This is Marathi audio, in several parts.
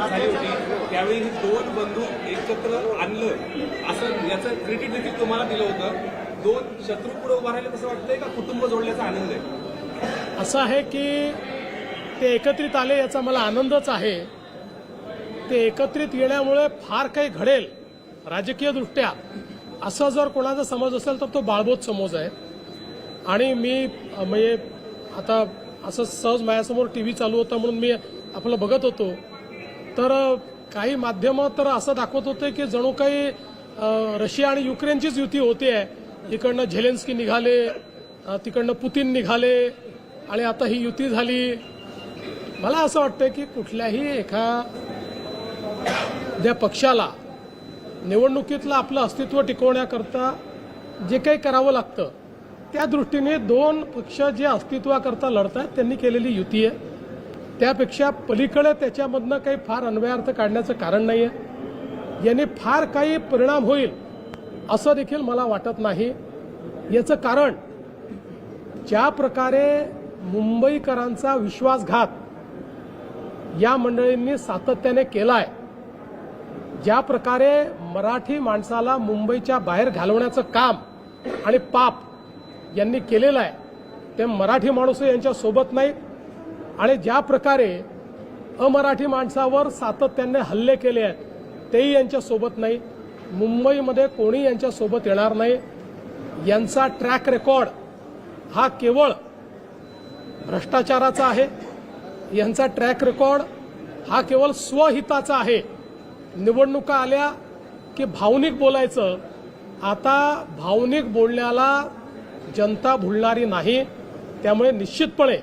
सुरुवात झाली होती. त्यावेळी ही दोन बंधू एकत्र आणलं. असं याचं क्रेडिट देखील तुम्हाला दिलं होतं. दोन शत्रू पुढे उभा राहिले कसं वाटतंय का? कुटुंब जोडल्याचा आनंद आहे. असं आहे की ते एकत्रित आले याचा मला आनंदच आहे. ते एकत्रित येण्यामुळे फार काही घडेल राजकीयदृष्ट्या असं जर कोणाचा समज असेल तर तो बाळबोध समज आहे. आणि मी म्हणजे आता असं सहज माझ्यासमोर टी व्ही चालू होता म्हणून मी आपलं बघत होतो. तर काही माध्यमं तर असं दाखवत होते की जणू काही रशिया आणि युक्रेनचीच युती होते. आहे इकडनं झेलेन्स्की निघाले तिकडनं पुतीन निघाले आणि आता ही युती झाली. मला असं वाटतं की कुठल्याही एका ज्या पक्षाला निवडणुकीतलं आपलं अस्तित्व टिकवण्याकरता जे काही करावं लागतं त्या दृष्टीने दोन पक्ष जे अस्तित्वाकरता लढत आहेत त्यांनी केलेली युती आहे. त्यापेक्षा पलीकडे त्याच्यामधनं काही फार अन्वयार्थ काढण्याचं कारण नाही आहे यांनी फार काही परिणाम होईल असं देखील मला वाटत नाही. याचं कारण ज्या प्रकारे मुंबईकरांचा विश्वासघात या मंडळींनी सातत्याने केलाय ज्या प्रकारे मराठी माणसाला मुंबईच्या बाहेर घालवण्याचं काम आणि पाप यांनी केलेलं आहे ते मराठी माणूस यांच्या सोबत नाही आणि ज्या प्रकारे अमराठी माणसावर सातत्याने हल्ले केले आहेत तेही यांच्यासोबत नाही. मुंबईमध्ये कोणी यांच्यासोबत येणार नाही. यांचा ट्रॅक रेकॉर्ड हा केवळ भ्रष्टाचाराचा आहे. यांचा ट्रॅक रेकॉर्ड हा केवळ स्वहिताचा आहे. निवडणुका आल्या की भावनिक बोलायचं आता भावनिक बोलण्याला जनता भुलणारी नाही. त्यामुळे निश्चितपणे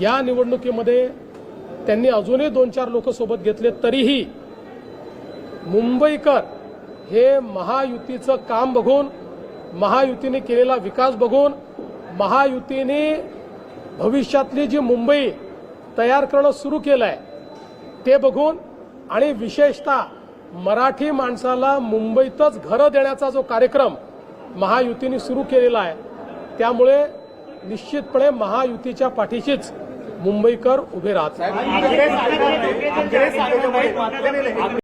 या निवडणुकीमध्ये त्यांनी अजूनही दोन चार लोक सोबत घेतले तरीही मुंबईकर हे महायुतीचं काम बघून महायुतीने केलेला विकास बघून महायुतीने भविष्यातली जी मुंबई तयार करणं सुरू केलं आहे ते बघून आणि विशेषतः मराठी माणसाला मुंबईतच घरं देण्याचा जो कार्यक्रम महायुतीने सुरू केलेला आहे त्यामुळे निश्चितपणे महायुतीच्या पाठीशीच मुंबईकर उभे राहतात